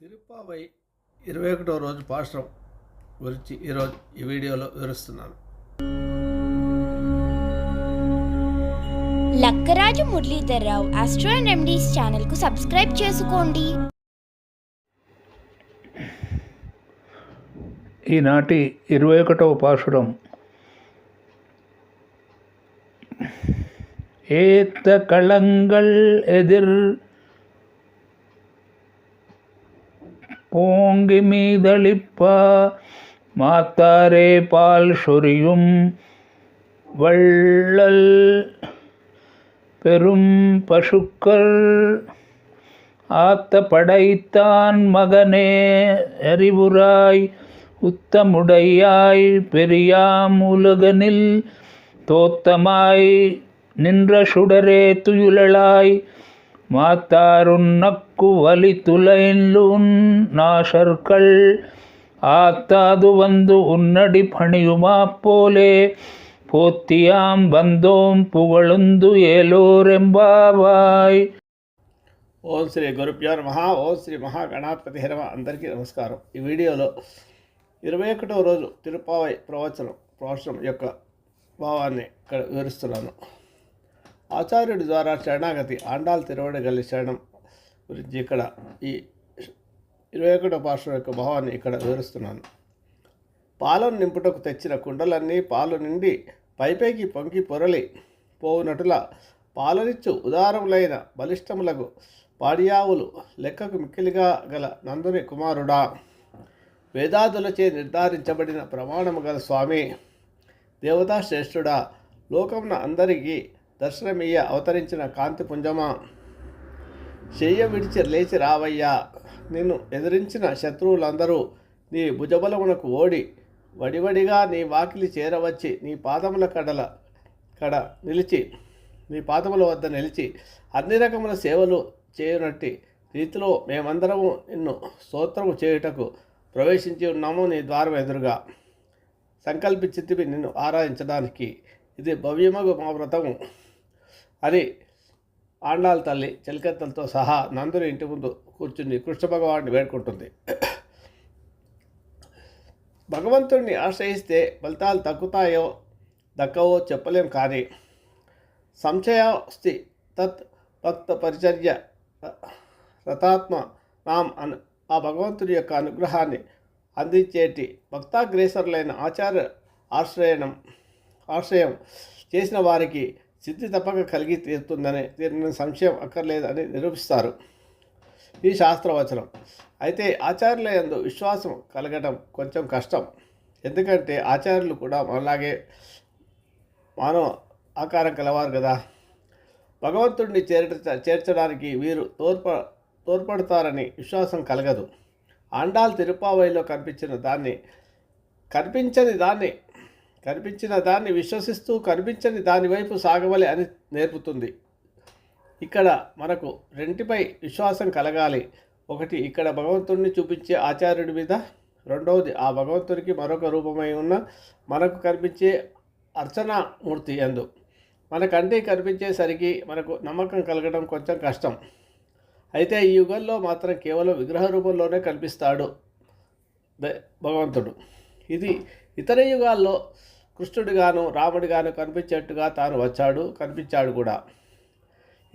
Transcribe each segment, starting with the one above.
తిరుపావై ఇరవై ఒకటో రోజు పాశ్రం గురించి ఈరోజు ఈ వీడియోలో వివరిస్తున్నాను. Lakkaraju Muralidhar Rao astro and remedies ఛానల్కు సబ్స్క్రైబ్ చేసుకోండి. ఈనాటి ఇరవై ఒకటవ పాశురం. ఏత్త కళంగల్ ఎదిర్ போங்கி மீதளிப்பா மாத்தாரே பால் சொரியும் வள்ளல் பெரும் பசுக்கள். ஆத்த படைத்தான் மகனே அறிவுராய் உத்தமுடையாய் பெரியாம் உலகனில் தோத்தமாய் நின்ற சுடரே துயிலளாய் மாத்தாருன்னக்கு வலி துளைந்துன் நாசர்கள் ஆத்தாது வந்து உன்னடி பணியுமா போலே போத்தியாம் வந்தோம் புகழுந்து ஏலோரெம்பாவாய் ఓం శ్రీ గురుభ్యో నమ ఓం శ్రీ మహాగణాధిపతి నమ అందరికీ నమస్కారం ఈ వీడియోలో ఇరవై ఒకటవ రోజు తిరుపావై ప్రవచనం ప్రవచనం యొక్క భావాన్ని ఇక్కడ వివరిస్తున్నాను ఆచార్యుడి ద్వారా శరణాగతి ఆండాల్ తిరువడగల్లి శరణం గురించి ఇక్కడ ఈ ఇరవై ఒకటో పాశ్రం యొక్క భావాన్ని ఇక్కడ వివరిస్తున్నాను. పాలను నింపుటకు తెచ్చిన కుండలన్నీ పాలు నిండి పైపైకి పొంగి పొరలి పోవునటుల పాలనిచ్చు ఉదారములైన బలిష్టములకు పాడియావులు లెక్కకు మిక్కిలిగా గల నందుని కుమారుడా. వేదాదులచే నిర్ధారించబడిన ప్రమాణము గల స్వామి దేవతా శ్రేష్ఠుడా లోకమున అందరికీ దర్శనమీయ అవతరించిన కాంతి పుంజమా? చెయ్య విడిచి లేచి రావయ్యా నిన్ను ఎదిరించిన శత్రువులందరూ నీ భుజబలమునకు ఓడి వడివడిగా నీ వాకిలి చేరవచ్చి నీ పాదముల కడల కడ నిలిచి నీ పాదముల వద్ద నిలిచి అన్ని రకముల సేవలు చేయనట్టి రీతిలో మేమందరము నిన్ను స్తోత్రము చేయుటకు ప్రవేశించి ఉన్నాము నీ ద్వారం ఎదురుగా. సంకల్పించితివి నిన్ను ఆరాధించడానికి. ఇది భవ్యమగు మా వ్రతము అని ఆండాల తల్లి చెలికత్తలతో సహా నందుని ఇంటి ముందు కూర్చుని కృష్ణ భగవాన్ని వేడుకుంటుంది. భగవంతుడిని ఆశ్రయిస్తే ఫలితాలు తగ్గుతాయో దక్కవో చెప్పలేం కానీ సంశయాస్తి తత్ భక్త పరిచర్య రతాత్మ నాం అను ఆ భగవంతుడి యొక్క అనుగ్రహాన్ని అందించేటి భక్తాగ్రేసరులైన ఆచార్య ఆశ్రయణం ఆశ్రయం చేసిన వారికి సిద్ధి తప్పక కలిగి తీరుతుందని తీరిన సంశయం అక్కర్లేదని నిరూపిస్తారు ఈ శాస్త్రవచనం. అయితే ఆచార్యుల ఎందు విశ్వాసం కలగడం కొంచెం కష్టం. ఎందుకంటే ఆచార్యులు కూడా మనలాగే మానవ ఆకారం కలవారు కదా. భగవంతుడిని చేర్చ చేర్చడానికి వీరు తోడ్ప తోడ్పడతారని విశ్వాసం కలగదు. ఆండాల్ తిరుపావైలో కనిపించిన దాన్ని కనిపించని దాన్ని కనిపించిన దాన్ని విశ్వసిస్తూ కనిపించని దాని వైపు సాగవలి అని నేర్పుతుంది. ఇక్కడ మనకు రెంటిపై విశ్వాసం కలగాలి. ఒకటి ఇక్కడ భగవంతుడిని చూపించే ఆచార్యుడి మీద. రెండవది ఆ భగవంతుడికి మరొక రూపమై ఉన్న మనకు కనిపించే అర్చనామూర్తి ఎందు మనకంటే కనిపించేసరికి మనకు నమ్మకం కలగడం కొంచెం కష్టం. అయితే ఈ యుగంలో మాత్రం కేవలం విగ్రహ రూపంలోనే కనిపిస్తాడు భగవంతుడు. ఇది ఇతర యుగాల్లో కృష్ణుడిగాను రాముడిగాను కనిపించేట్టుగా తాను వచ్చాడు కనిపించాడు కూడా.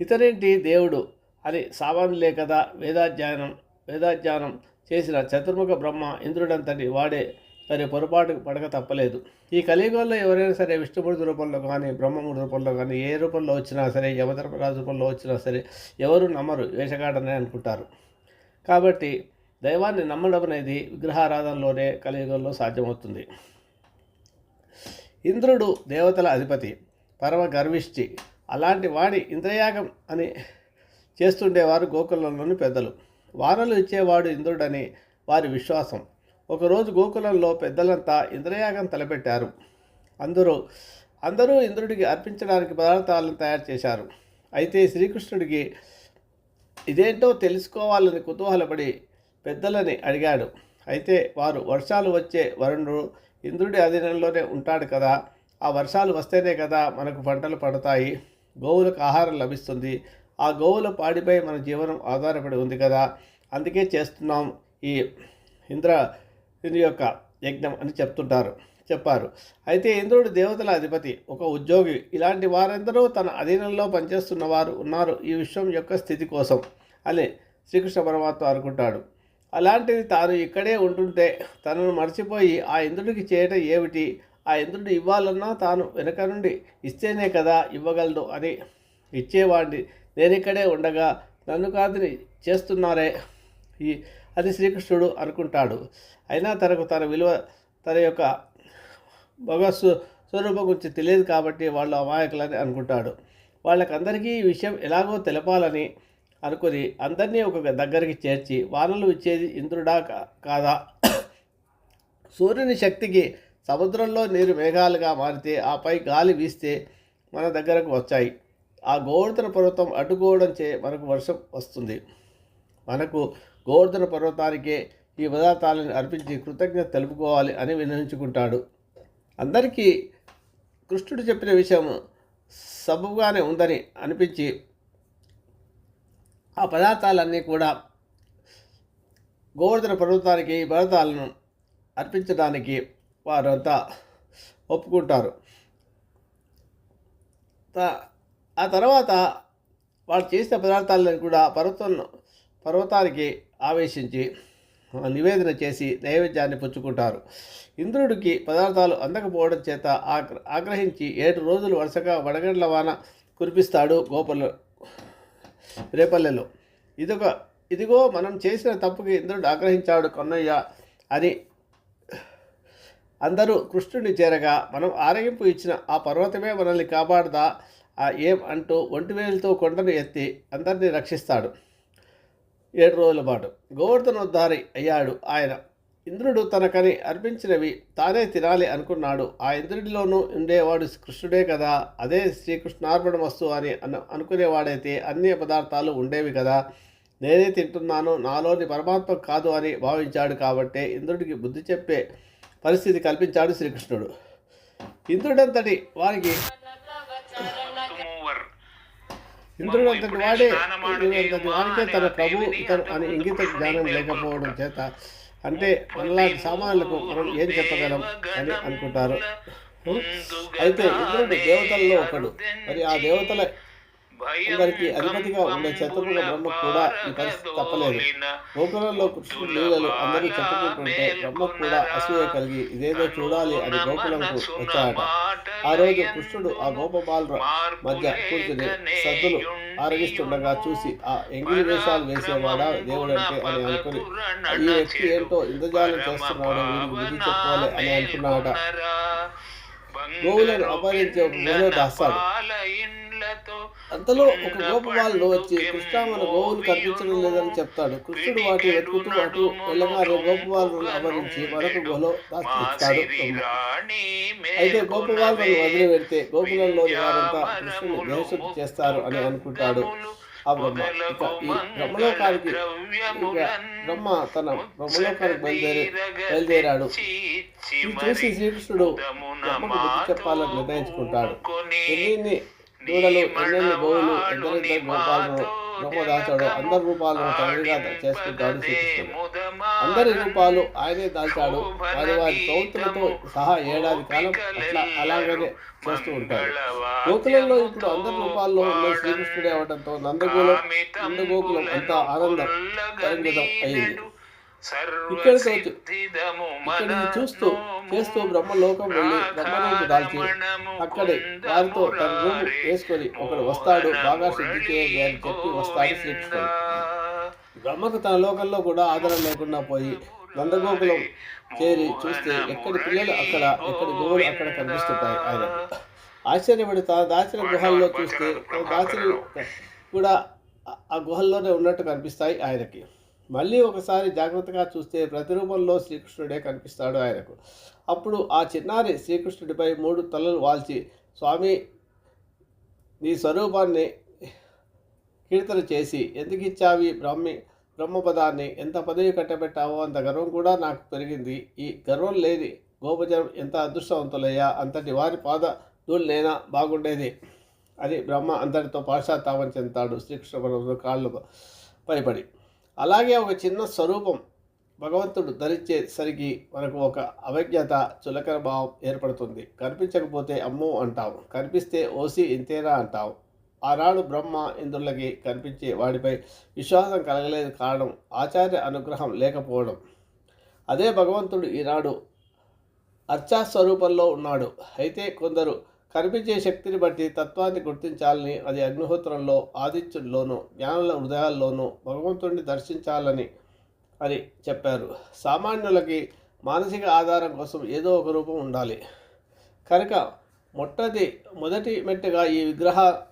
ఇతరేంటి దేవుడు అని సామాన్యులే కదా వేదాధ్యయనం వేదాధ్యానం చేసిన చతుర్ముఖ బ్రహ్మ ఇంద్రుడంతటి వాడే సరే పొరపాటు పడక తప్పలేదు. ఈ కలియుగంలో ఎవరైనా సరే విష్ణుమూర్తి రూపంలో కానీ బ్రహ్మమూర్తి రూపంలో కానీ ఏ రూపంలో వచ్చినా సరే యమధర్మరాజు రూపంలో వచ్చినా సరే ఎవరు నమ్మరు వేషగాడనే అనుకుంటారు. కాబట్టి దైవాన్ని నమ్మడం అనేది విగ్రహారాధనలోనే కలియుగంలో సాధ్యమవుతుంది. ఇంద్రుడు దేవతల అధిపతి పరమ గర్విష్టి అలాంటి వాడి ఇంద్రయాగం అని చేస్తుండేవారు గోకులంలోని పెద్దలు. వానలు ఇచ్చేవాడు ఇంద్రుడని వారి విశ్వాసం. ఒకరోజు గోకులంలో పెద్దలంతా ఇంద్రయాగం తలపెట్టారు. అందరూ అందరూ ఇంద్రుడికి అర్పించడానికి పదార్థాలను తయారు చేశారు. అయితే శ్రీకృష్ణుడికి ఇదేంటో తెలుసుకోవాలని కుతూహలపడి పెద్దలని అడిగాడు. అయితే వారు వర్షాలు వచ్చే వరుణుడు ఇంద్రుడి అధీనంలోనే ఉంటాడు కదా. ఆ వర్షాలు వస్తేనే కదా మనకు పంటలు పడతాయి. గోవులకు ఆహారం లభిస్తుంది. ఆ గోవుల పాడిపై మన జీవనం ఆధారపడి ఉంది కదా. అందుకే చేస్తున్నాం ఈ ఇంద్ర యొక్క యజ్ఞం అని చెప్తుంటారు చెప్పారు. అయితే ఇంద్రుడు దేవతల అధిపతి ఒక ఉద్యోగి. ఇలాంటి వారందరూ తన అధీనంలో పనిచేస్తున్న వారు ఉన్నారు ఈ విశ్వం యొక్క స్థితి కోసం అని శ్రీకృష్ణ పరమాత్మ అనుకుంటాడు. అలాంటిది తాను ఇక్కడే ఉంటుంటే తనను మర్చిపోయి ఆ ఇంద్రుడికి చేయటం ఏమిటి? ఆ ఇంద్రుడు ఇవ్వాలన్నా తాను వెనక నుండి ఇస్తేనే కదా ఇవ్వగలడు అని ఇచ్చేవాడిని నేను ఇక్కడే ఉండగా నన్ను కాదని చేస్తున్నారే? ఈ అది శ్రీకృష్ణుడు అనుకుంటాడు. అయినా తనకు తన విలువ తన యొక్క భగవత్ స్వరూపం గురించి తెలియదు కాబట్టి వాళ్ళు అమాయకులని అనుకుంటాడు. వాళ్ళకందరికీ ఈ విషయం ఎలాగో తెలపాలని అనుకుని అందరినీ ఒక దగ్గరికి చేర్చి వానలు ఇచ్చేది ఇంద్రుడా కా- కాదా? సూర్యుని శక్తికి సముద్రంలో నీరు మేఘాలుగా మారితే ఆపై గాలి వీస్తే మన దగ్గరకు వచ్చాయి. ఆ గోవర్ధన పర్వతం అడ్డుకోవడం చే మనకు వర్షం వస్తుంది. మనకు గోవర్ధన పర్వతానికే ఈ పదార్థాలను అర్పించి కృతజ్ఞత తెలుపుకోవాలి అని వినియోగించుకుంటాడు అందరికీ కృష్ణుడు చెప్పిన విషయం సబబుగానే ఉందని అనిపించి ఆ పదార్థాలన్నీ కూడా గోవర్ధన పర్వతానికి ఈ అర్పించడానికి వారంతా ఒప్పుకుంటారు. త- ఆ తర్వాత వాళ్ళు చేసిన పదార్థాలను కూడా పర్వతం పర్వతానికి ఆవేశించి నివేదన చేసి నైవేద్యాన్ని పుచ్చుకుంటారు. ఇంద్రుడికి పదార్థాలు అందకపోవడం చేత ఆగ్ర ఆగ్రహించి ఏడు రోజులు వరుసగా వడగండ్ల వాన కురిపిస్తాడు గోపలు రేపల్లెలో. ఇదొక ఇదిగో మనం చేసిన తప్పుకి ఇంద్రుడు ఆగ్రహించాడు కన్నయ్య అని అందరూ కృష్ణుడిని చేరగా మనం ఆరగింపు ఇచ్చిన ఆ పర్వతమే మనల్ని కాపాడదా? ఆ ఏం అంటూ ఒంటి వేలుతో కొండను ఎత్తి అందరినీ రక్షిస్తాడు. ఏడు రోజుల పాటు గోవర్ధనోద్ధారి అయ్యాడు ఆయన. ఇంద్రుడు తనకని అర్పించినవి తానే తినాలి అనుకున్నాడు. ఆ ఇంద్రుడిలోనూ ఉండేవాడు కృష్ణుడే కదా. అదే శ్రీకృష్ణార్పణమస్తు అని అను అనుకునేవాడైతే అన్ని పదార్థాలు ఉండేవి కదా. నేనే తింటున్నాను నాలోని పరమాత్మ కాదు అని భావించాడు కాబట్టే ఇంద్రుడికి బుద్ధి చెప్పే పరిస్థితి కల్పించాడు శ్రీకృష్ణుడు. ఇంద్రుడంతటి వారికి ఇంద్రుడంతటి వాడే వాడికే తన ప్రభు ఇతను అని ఇంగిత జ్ఞానం లేకపోవడం చేత అంటే మనలాంటి సామాన్యులకు మనం ఏం చెప్పగలం అని అనుకుంటారు. అయితే ఇంద్రుడు దేవతల్లో ఒకడు. మరి ఆ దేవతల అందరికీ అధిపతిగా ఉండే చతుర్ముఖ బ్రహ్మ కూడా ఈ పరిస్థితి తప్పలేదు. గోకులంలో కృష్ణుడు లీలలు అందరూ చెప్పుకుంటుంటే బ్రహ్మ కూడా అసూయ కలిగి ఇదేదో చూడాలి అని గోకులంకు వచ్చాడట ఆ రోజు కృష్ణుడు ఆ గోపబాలుల మధ్య కూర్చుని సద్దులు ఆరగిస్తుండగా చూసి ఆ ఎంగిలి వేషాలు వేసేవాడా దేవుడంటే అని అనుకుని ఈ వ్యక్తి ఏంటో ఇంద్రజాలం చేస్తున్నాడు వీరికి బుద్ధి చెప్పాలి అని అనుకున్నాడట. గోవులను అపహరించి ఒక దాస్తాడు అంతలో ఒక గోపబాలుడు వచ్చి కృష్ణ మన గోవులు కనిపించడం లేదని చెప్తాడు. కృష్ణుడు వాటి వెతుకుతూ అటు వెళ్ళగానే గోపబాలులను అపహరించి మరొక గుహలో దాచిస్తాడు అయితే గోపబాలులను వదిలి పెడితే గోకులంలోని వారంతా కృష్ణుని దేశం చేస్తారు అని అనుకుంటాడు. ఆ బ్రహ్మ. ఇక ఈ బ్రహ్మలోకానికి బ్రహ్మ తన బ్రహ్మలోకానికి బయలుదేరి బయలుదేరాడు. ఇది చూసి శ్రీకృష్ణుడు బ్రహ్మకు బుద్ధి చెప్పాలని నిర్ణయించుకుంటాడు. ఎన్ని దూడలు ఎన్నెన్ని గోవులు ఎందరెందరు దాచాడు అందరి రూపాలను తనదిగా చేసుకుంటాడు అందరి రూపాలు ఆయనే దాచాడు వారి వారి ప్రవృత్తులతో సహా ఏడాది కాలం అట్లా అలాగనే చేస్తూ ఉంటాడు. గోకులంలో ఇప్పుడు అందరి రూపాల్లో ఉన్న శ్రీకృష్ణుడే అవడంతో నందగోళం నందగోకులం అంతా ఆనందం తరంగితం అయింది. ఇక్కడిని చూస్తూ చేస్తూ బ్రహ్మలోకం వెళ్ళి బ్రహ్మరూపు దాల్చి అక్కడే వారితో తన రూపు వేసుకొని ఒకడు వస్తాడు బాగా శుద్ధి చేయండి అని చెప్పి వస్తాడు శ్రీకృష్ణుడు బ్రహ్మకు తన లోకంలో కూడా ఆదరణ లేకుండా పోయి నందగోకులం చేరి చూస్తే ఎక్కడి పిల్లలు అక్కడ ఎక్కడి గోవులు అక్కడ కనిపిస్తుంటాయి ఆయనకు ఆశ్చర్యపడి తాను దాచిన గుహల్లో చూస్తే దాచిన కూడా ఆ గుహల్లోనే ఉన్నట్టు కనిపిస్తాయి ఆయనకి. మళ్ళీ ఒకసారి జాగ్రత్తగా చూస్తే ప్రతిరూపంలో శ్రీకృష్ణుడే కనిపిస్తాడు ఆయనకు. అప్పుడు ఆ చిన్నారి శ్రీకృష్ణుడిపై మూడు తలలు వాల్చి స్వామి నీ స్వరూపాన్ని కీర్తన చేసి ఎందుకు ఇచ్చావి బ్రహ్మి బ్రహ్మపదాన్ని? ఎంత పదవి కట్టబెట్టావో అంత గర్వం కూడా నాకు పెరిగింది. ఈ గర్వం లేని గోపజనం ఎంత అదృష్టవంతులయ్యా? అంతటి వారి పాద ధూళినైనా బాగుండేది అని బ్రహ్మ అంతటితో పాశ్చాత్తాపం చెందుతాడు శ్రీకృష్ణ కాళ్ళు కాళ్ళకు పైపడి. అలాగే ఒక చిన్న స్వరూపం భగవంతుడు ధరించేసరికి మనకు ఒక అవజ్ఞత చులకన భావం ఏర్పడుతుంది. కనిపించకపోతే అమ్మో అంటాం కనిపిస్తే ఓసి ఇంతేనా అంటాం ఆనాడు బ్రహ్మ ఇంద్రులకి కనిపించే వాడిపై విశ్వాసం కలగలేదు కారణం ఆచార్య అనుగ్రహం లేకపోవడం. అదే భగవంతుడు ఈనాడు అర్చా స్వరూపంలో ఉన్నాడు. అయితే కొందరు కనిపించే శక్తిని బట్టి తత్వాన్ని గుర్తించాలని అది అగ్నిహోత్రంలో ఆదిత్యుల్లోనూ జ్ఞానుల హృదయాల్లోనూ భగవంతుడిని దర్శించాలని అని చెప్పారు. సామాన్యులకి మానసిక ఆధారం కోసం ఏదో ఒక రూపం ఉండాలి. కనుక మొట్టది మొదటి మెట్టుగా ఈ విగ్రహ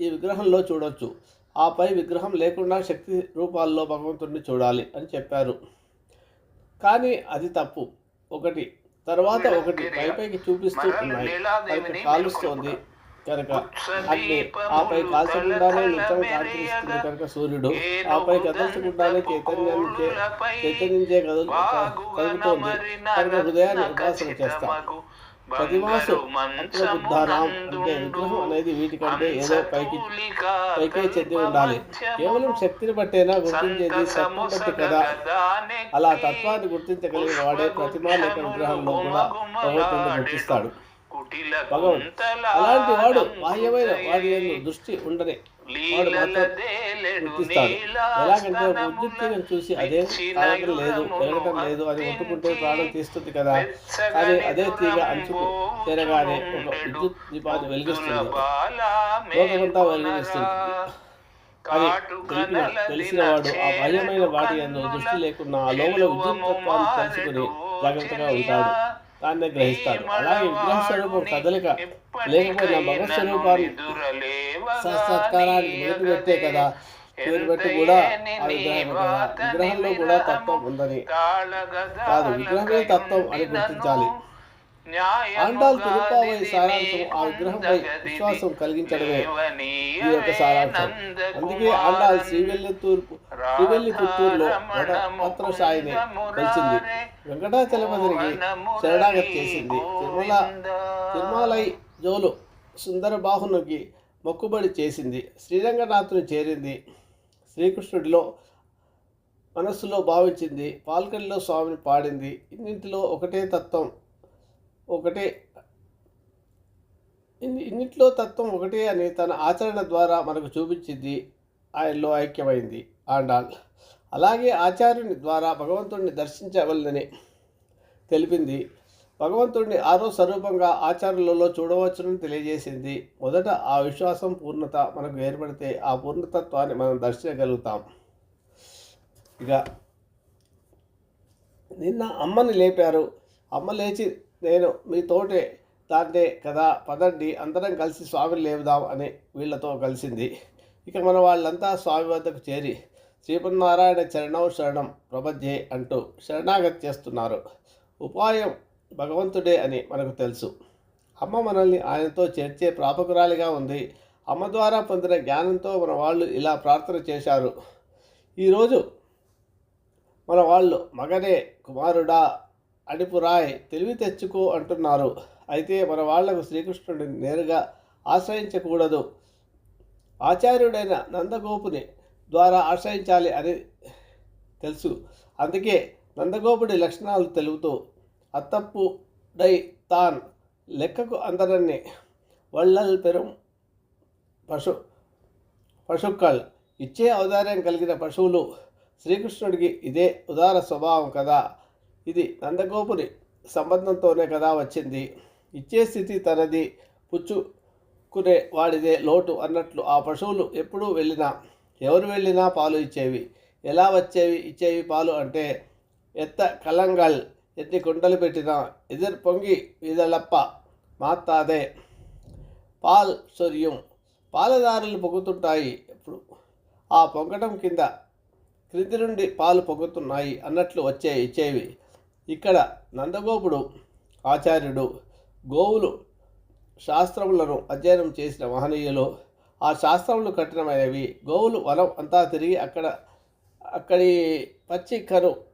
ఈ విగ్రహంలో చూడొచ్చు. ఆపై విగ్రహం లేకుండా శక్తి రూపాల్లో భగవంతుడిని చూడాలి అని చెప్పారు. కానీ అది తప్పు. ఒకటి తర్వాత ఒకటి పైపైకి చూపిస్తూ ఉన్నాయి. కాలుస్తోంది కనుక అగ్ని ఆపై కాల్చకుండానే నిత్యం కాంతిస్తుంది కనుక సూర్యుడు. ఆపై కదల్చకుండానే చైతన్యాన్ని చైతన్యించే కదులు కలుగుతోంది. కనుక హృదయాన్ని ఉపాసన చేస్తాం. ప్రతిమాసు అంటే విగ్రహం అనేది వీటికంటే ఏదో పైకి పైకే చెంది ఉండాలి. కేవలం శక్తిని బట్టేనా గుర్తించేది తత్వం బట్టి కదా. అలా తత్వాన్ని గుర్తించగలిగిన వాడే ప్రతిమా లేక విగ్రహంలో కూడా భగవంతుడిని గుర్తిస్తాడు. భగవంత్ అలాంటి వాడు బాహ్యమైన వాడి దృష్టి ఉండని. మాత్రం గుర్తిస్తాడు. ఎలాగంటే తీగను చూసి అదే తాగటం లేదు వెలగటం లేదు అని ఒట్టుకుంటే ప్రాణం తీస్తుంది కదా. కానీ అదే తీగ అంచుకు చేరగానే ఒక విద్యుత్ దీపాన్ని వెలిగిస్తుంది. లోకమంతా వెలిగిస్తుంది. అది తెలిపిన తెలిసిన వాడు ఆ బాహ్యమైన వాటి యందు దృష్టి లేకున్నా ఆ లోపల విద్యుత్ తత్వాన్ని తెలుసుకుని జాగ్రత్తగా ఉంటాడు. దాన్నే గ్రహిస్తాడు. అలాగే విగ్రహ స్వరూపం కదలిక. లేకపోయినా భగవత్ స్వరూపాన్ని సాక్షాత్కారానికి మొదటి పెట్టే కదా. పేరు పెట్టి కూడా ఆ విగ్రహం విగ్రహంలో కూడా తత్వం ఉందని. కాదు విగ్రహమే తత్వం అని గుర్తించాలి. ఆండాల్ తిరుపావై సారాంశం ఆ విగ్రహంపై విశ్వాసం కలిగించడమే ఈ యొక్క సారాంశం. అందుకే ఆండాల్ శ్రీవెల్లి పుత్తూరులో పత్రసాయిని కలిసింది. వెంకటాచలపతికి శరణాగతి చేసింది. తిరుమల తిరుమలై జోలు సుందర బాహునికి మొక్కుబడి చేసింది. శ్రీరంగనాథుని చేరింది. శ్రీకృష్ణుడిలో మనస్సులో భావించింది. పాల్కల్లో స్వామిని పాడింది. ఇన్నింటిలో ఒకటే తత్వం ఒకటే ఇన్ని ఇన్నిట్లో తత్వం ఒకటే అని తన ఆచరణ ద్వారా మనకు చూపించింది. ఆయనలో ఐక్యమైంది. ఆండాల్. అలాగే ఆచార్యుని ద్వారా భగవంతుడిని దర్శించవలనని తెలిపింది. భగవంతుడిని ఆరో స్వరూపంగా ఆచారాలలో చూడవచ్చునని తెలియజేసింది. మొదట ఆ విశ్వాసం పూర్ణత మనకు ఏర్పడితే ఆ పూర్ణతత్వాన్ని మనం దర్శించగలుగుతాం. ఇక నిన్న అమ్మని లేపారు. అమ్మ లేచి నేను మీ తోటే దాంటే కదా పదండి అందరం కలిసి స్వామిని లేపుదాం అని వీళ్ళతో కలిసింది. ఇక మన వాళ్ళంతా స్వామి వద్దకు చేరి శ్రీపన్నారాయణ చరణం శరణం ప్రపంచే అంటూ శరణాగతి చేస్తున్నారు. ఉపాయం భగవంతుడే అని మనకు తెలుసు. అమ్మ మనల్ని ఆయనతో చేర్చే ప్రాపకురాలిగా ఉంది. అమ్మ ద్వారా పొందిన జ్ఞానంతో మన వాళ్ళు ఇలా ప్రార్థన చేశారు. ఈరోజు మన వాళ్ళు మగనే కుమారుడా అడిపురాయ్ తెలివి తెచ్చుకో అంటున్నారు. అయితే మన వాళ్ళకు శ్రీకృష్ణుడిని నేరుగా ఆశ్రయించకూడదు. ఆచార్యుడైన నందగోపుని ద్వారా ఆశ్రయించాలి అని తెలుసు. అందుకే నందగోపుడి లక్షణాలు తెలుపుతూ అత్తప్పు డై తాన్ లెక్కకు అందరన్ని వళ్ళల్ పెరుం పశు పశుక్కల్ ఇచ్చే ఔదార్యం కలిగిన పశువులు శ్రీకృష్ణుడికి ఇదే ఉదార స్వభావం కదా. ఇది నందగోపుని సంబంధంతోనే కదా వచ్చింది. ఇచ్చే స్థితి తనది పుచ్చుకునే వాడిదే లోటు అన్నట్లు ఆ పశువులు ఎప్పుడూ వెళ్ళినా ఎవరు వెళ్ళినా పాలు ఇచ్చేవి. ఎలా వచ్చేవి ఇచ్చేవి పాలు అంటే ఎత్త కలంగల్ ఎన్ని కుండలు పెట్టినా ఎదురు పొంగి ఇదలప్ప మాత్తాదే. పాల్ సొరియం. పాలదారులు పొగుతుంటాయి ఎప్పుడు? ఆ పొంగటం కింద క్రింది నుండి పాలు పొగుతున్నాయి అన్నట్లు వచ్చే ఇచ్చేవి. ఇక్కడ నందగోపుడు ఆచార్యుడు గోవులు శాస్త్రములను అధ్యయనం చేసిన మహనీయులు. ఆ శాస్త్రములు కఠినమైనవి. గోవులు వనం అంతా తిరిగి అక్కడ అక్కడి పచ్చి కను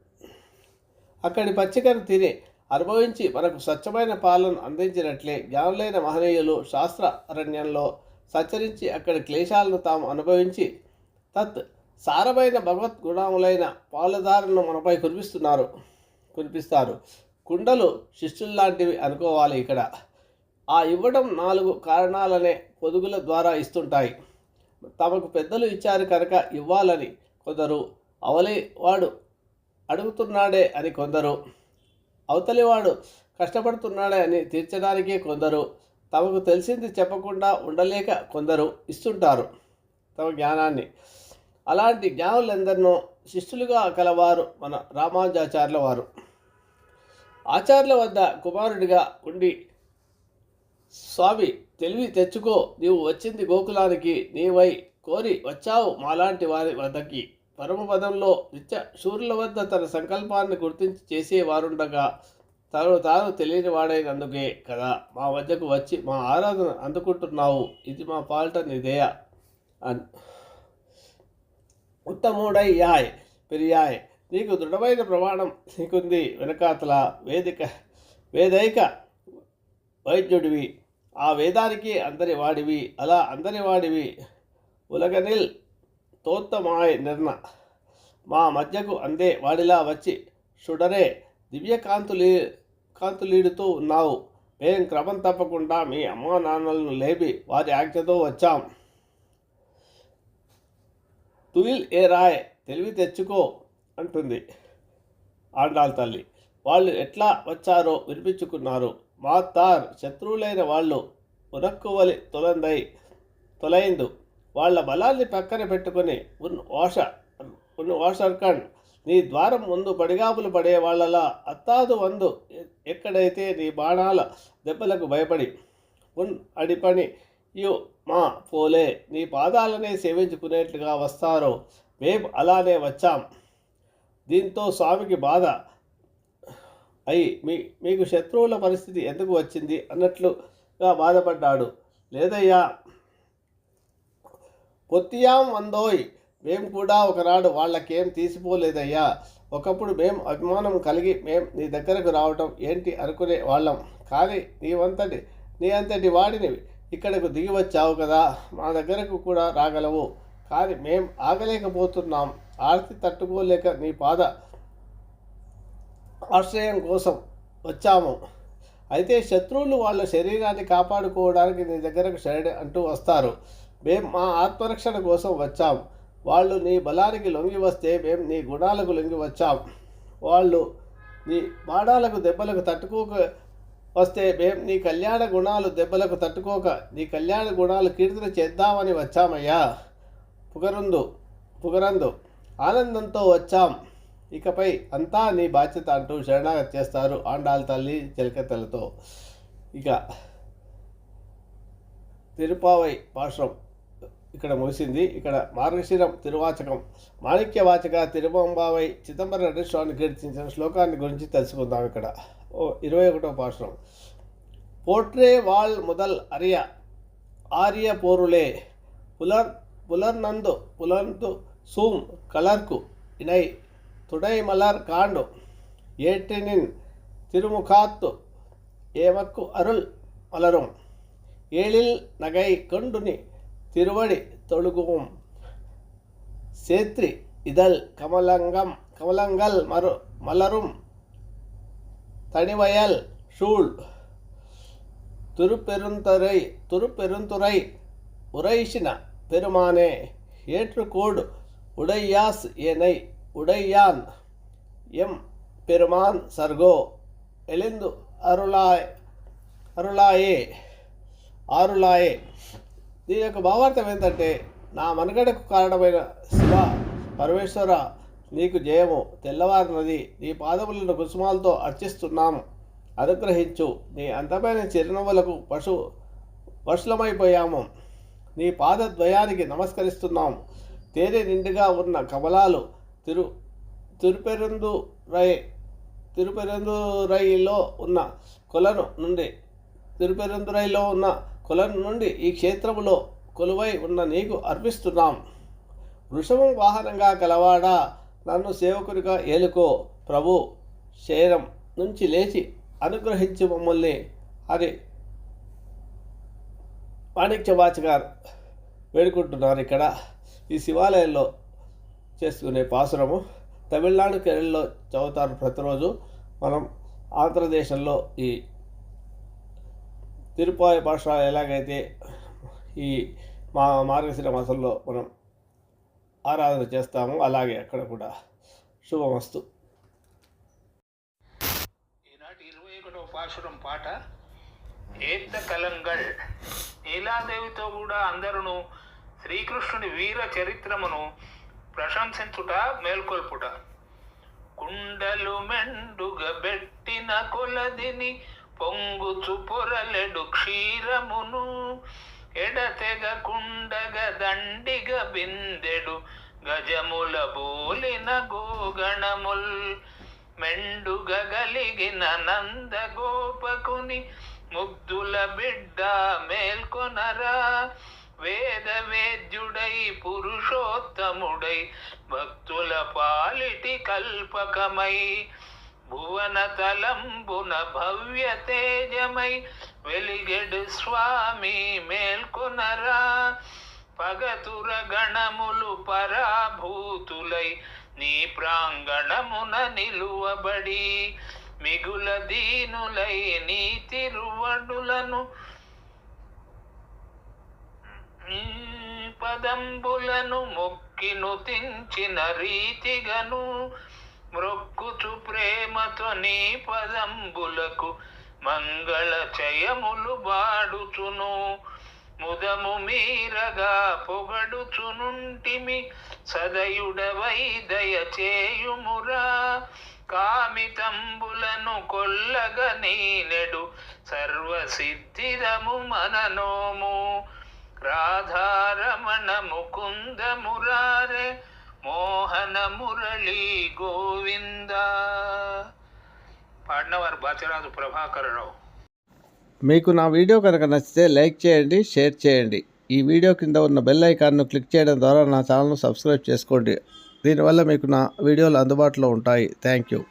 అక్కడి పచ్చికను తిని అనుభవించి మనకు స్వచ్ఛమైన పాలను అందించినట్లే జ్ఞానులైన మహనీయులు శాస్త్ర అరణ్యంలో సంచరించి అక్కడి క్లేశాలను తాము అనుభవించి తత్ సారమైన భగవద్గుణాములైన పాలుదారులను మనపై కురిపిస్తున్నారు కురిపిస్తారు. కుండలు శిష్యుల్లాంటివి అనుకోవాలి ఇక్కడ. ఆ ఇవ్వడం నాలుగు కారణాలనే పొదుగుల ద్వారా ఇస్తుంటాయి. తమకు పెద్దలు ఇచ్చారు కనుక ఇవ్వాలని కొందరు అవలేవాడు అడుగుతున్నాడే అని కొందరు. అవతలివాడు కష్టపడుతున్నాడే అని తీర్చడానికే కొందరు. తమకు తెలిసింది చెప్పకుండా ఉండలేక కొందరు ఇస్తుంటారు తమ జ్ఞానాన్ని. అలాంటి జ్ఞానులందరినో శిష్యులుగా కలవారు మన రామానుజాచార్యుల వారు. ఆచార్యుల వద్ద కుమారుడిగా ఉండి స్వామి తెలివి తెచ్చుకో. నీవు వచ్చింది గోకులానికి. నీవై కోరి వచ్చావు మాలాంటి వారి వద్దకి. పరమపదంలో నిత్య సూర్యుల వద్ద తన సంకల్పాన్ని గుర్తించి చేసేవారుండగా తను తాను తెలియని వాడైనందుకే కదా. మా వద్దకు వచ్చి మా ఆరాధన అందుకుంటున్నావు. ఇది మా పాల్ట నిదేయ అన్ ఉత్తముడై యాయ్ పెరియాయ్. నీకు దృఢమైన ప్రమాణం నీకుంది వెనకాతల వేదిక వేదైక వైద్యుడివి. ఆ వేదానికి అందరి వాడివి అలా అందరి వాడివి ఉలగనిల్ తోత్తమాయ్ నిర్ణ. మా మధ్యకు అందే వాడిలా వచ్చి షుడరే దివ్యకాంతులీ కాంతులీడుతూ ఉన్నావు. మేం క్రమం తప్పకుండా మీ అమ్మా నాన్నలను లేపి వారి ఆజ్ఞతో వచ్చాం. తుయిల్ ఏ రాయ్ తెలివి తెచ్చుకో అంటుంది ఆండాల్ తల్లి. వాళ్ళు ఎట్లా వచ్చారో వినిపించుకున్నారు. మా తార్ శత్రువులైన వాళ్ళు ఉనక్కువలి తొలందై తొలైందు వాళ్ళ బలాన్ని పక్కన పెట్టుకొని ఉన్ ఓష ఉన్ వాషర్కండ్ నీ ద్వారం ముందు పడిగాపులు పడే వాళ్ళలా అత్తాదు వందు ఎక్కడైతే నీ బాణాల దెబ్బలకు భయపడి ఉన్ అడిపని యు మా పోలే నీ పాదాలనే సేవించుకునేట్లుగా వస్తారో మేము అలానే వచ్చాం. దీంతో స్వామికి బాధ అయి మీ మీకు శత్రువుల పరిస్థితి ఎందుకు వచ్చింది? అన్నట్లుగా బాధపడ్డాడు. లేదయ్యా పొత్తియాం వందోయ్. మేము కూడా ఒకనాడు వాళ్ళకేం తీసిపోలేదయ్యా. ఒకప్పుడు మేం అభిమానం కలిగి మేం నీ దగ్గరకు రావటం ఏంటి అనుకునే వాళ్ళం. కానీ నీవంతటి నీ అంతటి వాడిని ఇక్కడకు దిగి వచ్చావు కదా. మా దగ్గరకు కూడా రాగలవు. కానీ మేం ఆగలేకపోతున్నాం. ఆర్తి తట్టుకోలేక నీ పాద ఆశ్రయం కోసం వచ్చాము. అయితే శత్రువులు వాళ్ళ శరీరాన్ని కాపాడుకోవడానికి నీ దగ్గరకు శరణి అంటూ వస్తారు. మేం మా ఆత్మరక్షణ కోసం వచ్చాం. వాళ్ళు నీ బలానికి లొంగి వస్తే మేం నీ గుణాలకు లొంగి వచ్చాం. వాళ్ళు నీ బాణాలకు దెబ్బలకు తట్టుకోక వస్తే మేం నీ కళ్యాణ గుణాలు దెబ్బలకు తట్టుకోక నీ కళ్యాణ గుణాలు కీర్తన చేద్దామని వచ్చామయ్యా. పుగరుందు పుగరందు ఆనందంతో వచ్చాం. ఇకపై అంతా నీ బాధ్యత అంటూ శరణాగతి చేస్తారు ఆండాల తల్లి చెలికత్తెలతో. ఇక తిరుపావై పాశ్రం ఇక్కడ ముగిసింది. ఇక్కడ మార్గశిరం తిరువాచకం. మాణిక్యవాచక తిరుబొంబావై చిదంబర స్వామిని కీర్తించిన శ్లోకాన్ని గురించి తెలుసుకుందాం ఇక్కడ. ఓ ఇరవై ఒకటో పాశ్రం. పోట్రే వాల్ ముదల్ అరియ ఆర్య పోరులే పులర్ పులర్నందు పులంతు సూమ్ కలర్కు ఇనై తుడై మలర్ కాండు ஏற்றினின் திருமுகாத்து ఏమక్కు అరుల్ మలరుం ఏళిల్ నగై కండుని திருவடி தொழுகும் சேத்ரி இதழ் கமலங்கம் கமலங்கள் மறு மலரும். தனிவயல் சூழ். திருப்பெருந்துறை திருப்பெருந்துறை உரைசின பெருமானே ஏற்றுக்கோடு உடையாஸ் ஏனை உடையான். எம் பெருமான் சர்கோ எழுந்து அருளாய் அருளாயே அருளாயே దీని యొక్క భావార్థం ఏంటంటే నా మనుగడకు కారణమైన శివ పరమేశ్వర నీకు జయము తెల్లవారినది నీ పాదములను కుసుమాలతో అర్చిస్తున్నాము. అనుగ్రహించు. నీ అందమైన చిరునవ్వులకు పశు వశులమైపోయాము. నీ పాదద్వయానికి నమస్కరిస్తున్నాం తేనె నిండుగా ఉన్న కమలాలు తిరు తిరుపెరందు రై తిరుపెరందురైలో ఉన్న కొలను నుండి తిరుపెరందురైలో ఉన్న కొలను నుండి ఈ క్షేత్రములో కొలువై ఉన్న నీకు అర్పిస్తున్నాం. వృషభం వాహనంగా కలవాడా నన్ను సేవకునిగా ఏలుకో. ప్రభు శరీరం నుంచి లేచి అనుగ్రహించి మమ్మల్ని. అని మాణిక్యవాచ గారు వేడుకుంటున్నారు ఇక్కడ. ఈ శివాలయంలో చేసుకునే పాసురము తమిళనాడు కేరళలో చదువుతారు ప్రతిరోజు. మనం ఆంధ్రదేశంలో ఈ తిరుపాయ భాష ఎలాగైతే ఈ మా మార్గశిర మాసంలో మనం ఆరాధన చేస్తామో అలాగే అక్కడ కూడా శుభమస్తు. ఈనాటి ఇరవై ఒకటవ పాశురం పాట ఏత్త కలంగల్ నీలాదేవితో కూడా అందరూ శ్రీకృష్ణుని వీర చరిత్రమును ప్రశంసించుట మేల్కొల్పుట. కుండలు మెండుగ బెట్టిన కొలదిని పొంగుచు పొరలెడు క్షీరమును ఎడతెగ కుండగ దండిగ బిందెడు గజముల బోలిన గోగణముల్ మెండుగ గలిగిన నంద గోపకుని ముగ్ధుల బిడ్డ మేల్కొనరా. వేద వేద్యుడై పురుషోత్తముడై భక్తుల పాలిటి కల్పకమై భువన తలంబున భవ్య తేజమై వెలిగెడు స్వామి మేల్కొనరా. పగతుర గణములు పరాభూతులై నీ ప్రాంగణమున నిలువబడి మిగుల దీనులై నీ తిరువడులను పదంబులను మొక్కిను తించిన రీతిగను మ్రొక్కుచు ప్రేమతో నీ పదంబులకు మంగళ చయములు బాడుచును ముదము మీరగా పొగడుచునుంటిమి సదయుడవై దయచేయుమురా కామితంబులను కొల్లగ నీనెడు సర్వసిద్ధిరము మననోము. రాధారమణ ముకుందమురారే మోహన మురళీ గోవింద. పాడినవారు బాచరాజు ప్రభాకరరావు. మీకు నా వీడియో కనుక నచ్చితే లైక్ చేయండి షేర్ చేయండి. ఈ వీడియో కింద ఉన్న బెల్ ఐకాన్ను క్లిక్ చేయడం ద్వారా నా ఛానల్ను సబ్స్క్రైబ్ చేసుకోండి. దీనివల్ల మీకు నా వీడియోలు అందుబాటులో ఉంటాయి. Thank you.